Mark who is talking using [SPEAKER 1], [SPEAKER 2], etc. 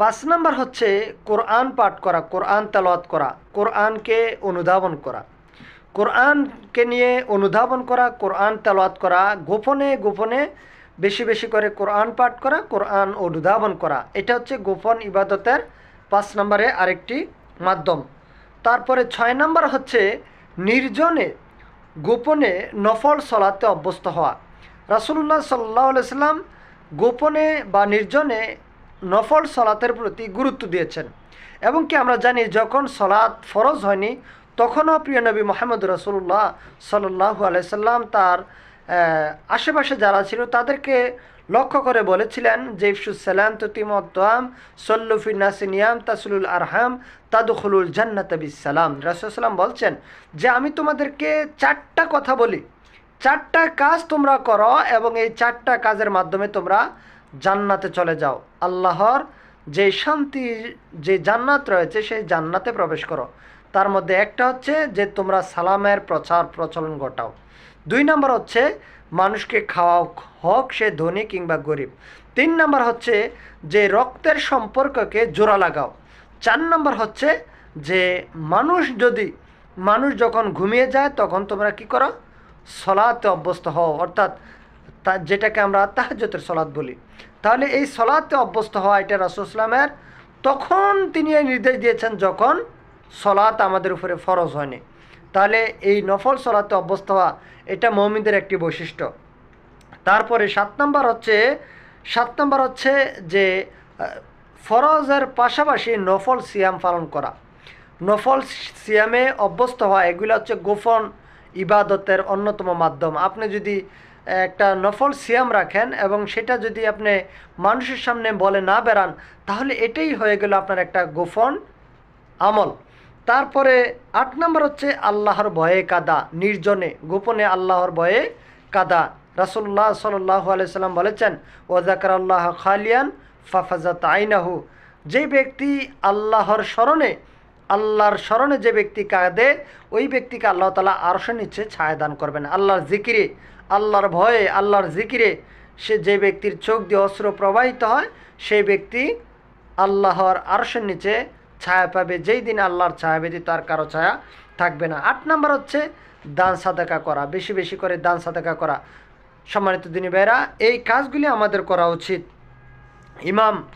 [SPEAKER 1] পাঁচ নাম্বার হচ্ছে কোরআন পাঠ করা, কোরআন তেলাওয়াত করা, কোরআনকে অনুধাবন করা। কোরআনকে নিয়ে অনুধাবন করা, কোরআন তেলাওয়াত করা, গোপনে গোপনে বেশি বেশি করে কোরআন পাঠ করা, কোরআন অনুধাবন করা, এটা হচ্ছে গোপন ইবাদতের পাঁচ নম্বরে আরেকটি মাধ্যম। তারপরে ছয় নম্বর হচ্ছে নির্জনে গোপনে নফল সলাতে অভ্যস্ত হওয়া। রাসুল্লাহ সাল্লাহ সাল্লাম গোপনে বা নির্জনে নফল সলাতের প্রতি গুরুত্ব দিয়েছেন। এবং কি আমরা জানি, যখন সলাৎ ফরজ হয়নি, তখনও প্রিয় নবী মোহাম্মদ রসুল্লাহ সাল্লাহু আলাইসাল্লাম তার আশেপাশে যারা ছিল তাদেরকে লক্ষ্য করে বলেছিলেন যে ইফসুসালাম ততিমতাম সল্লুফিন নাসিনিয়াম, তাসলুল আরহাম, তাদুখুলুল জান্নাত বিসালাম রাসুলাম বলছেন যে, আমি তোমাদেরকে চারটা কথা বলি। চারটা কাজ তোমরা করো এবং এই চারটা কাজের মাধ্যমে তোমরা জান্নাতে চলে যাও। আল্লাহর যে শান্তি, যে জান্নাত রয়েছে, সেই জান্নাতে প্রবেশ করো। তার মধ্যে একটা হচ্ছে যে তোমরা সালামের প্রচার প্রচলন ঘটাও। দুই নম্বর হচ্ছে মানুষকে খাওয়াও হোক, সে ধনী কিংবা গরিব। তিন নম্বর হচ্ছে যে রক্তের সম্পর্ককে জোড়া লাগাও। চার নম্বর হচ্ছে যে মানুষ যদি, মানুষ যখন ঘুমিয়ে যায়, তখন তোমরা কি করো? সলাতে অভ্যস্ত হও। অর্থাৎ তা যেটাকে আমরা তাহাজতের সলাৎ বলি। তাহলে এই সলাতে অভ্যস্ত হওয়া এটা রাসুসলামের তখন তিনি এই নির্দেশ দিয়েছেন যখন সলাত আমাদের উপরে ফরজ হয়নি। তাহলে এই নফল সলাতে অভ্যস্ত হওয়া এটা মৌমিনদের একটি বৈশিষ্ট্য। তারপরে সাত নম্বর হচ্ছে, সাত নম্বর হচ্ছে যে ফরজের পাশাপাশি নফল সিয়াম পালন করা। নফল সিয়ামে অভ্যস্ত হওয়া এগুলো হচ্ছে গোপন ইবাদতের অন্যতম মাধ্যম। আপনি যদি একটা নফল সিয়াম রাখেন এবং সেটা যদি আপনি মানুষের সামনে বলে না বেরান তাহলে এটাই হয়ে গেল আপনার একটা গোপন আমল। তারপরে আট নম্বর হচ্ছে, আল্লাহর ভয়ে কাদা, নির্জনে, গোপনে আল্লাহর ভয়ে কাদা। রাসুল্লাহ সাল্লাহ আলাইসাল্লাম বলেছেন ওজাকার আল্লাহ খালিয়ান ফাফাজাত আইনাহু। যে ব্যক্তি আল্লাহর স্মরণে আল্লাহর স্মরণে যে ব্যক্তি কাঁদে, ওই ব্যক্তিকে আল্লাহ তালা আরশে নিচ্ছে ছায়া দান করবেন। আল্লাহর জিকিরে আল্লাহর ভয়ে, আল্লাহর জিকিরে সে যে ব্যক্তির চোখ দিয়ে অস্ত্র প্রবাহিত হয়, সেই ব্যক্তি আল্লাহর আরশের নিচে ছায়া পাবে। যেই দিন আল্লাহর ছায়া ব্যতীত আর কারও ছায়া থাকবে না। আট নাম্বার হচ্ছে দান সাদাকা করা। বেশি বেশি করে দান সাদাকা করা। সম্মানিত দিনী ভাইরা এই কাজগুলি আমাদের করা উচিত। ইমাম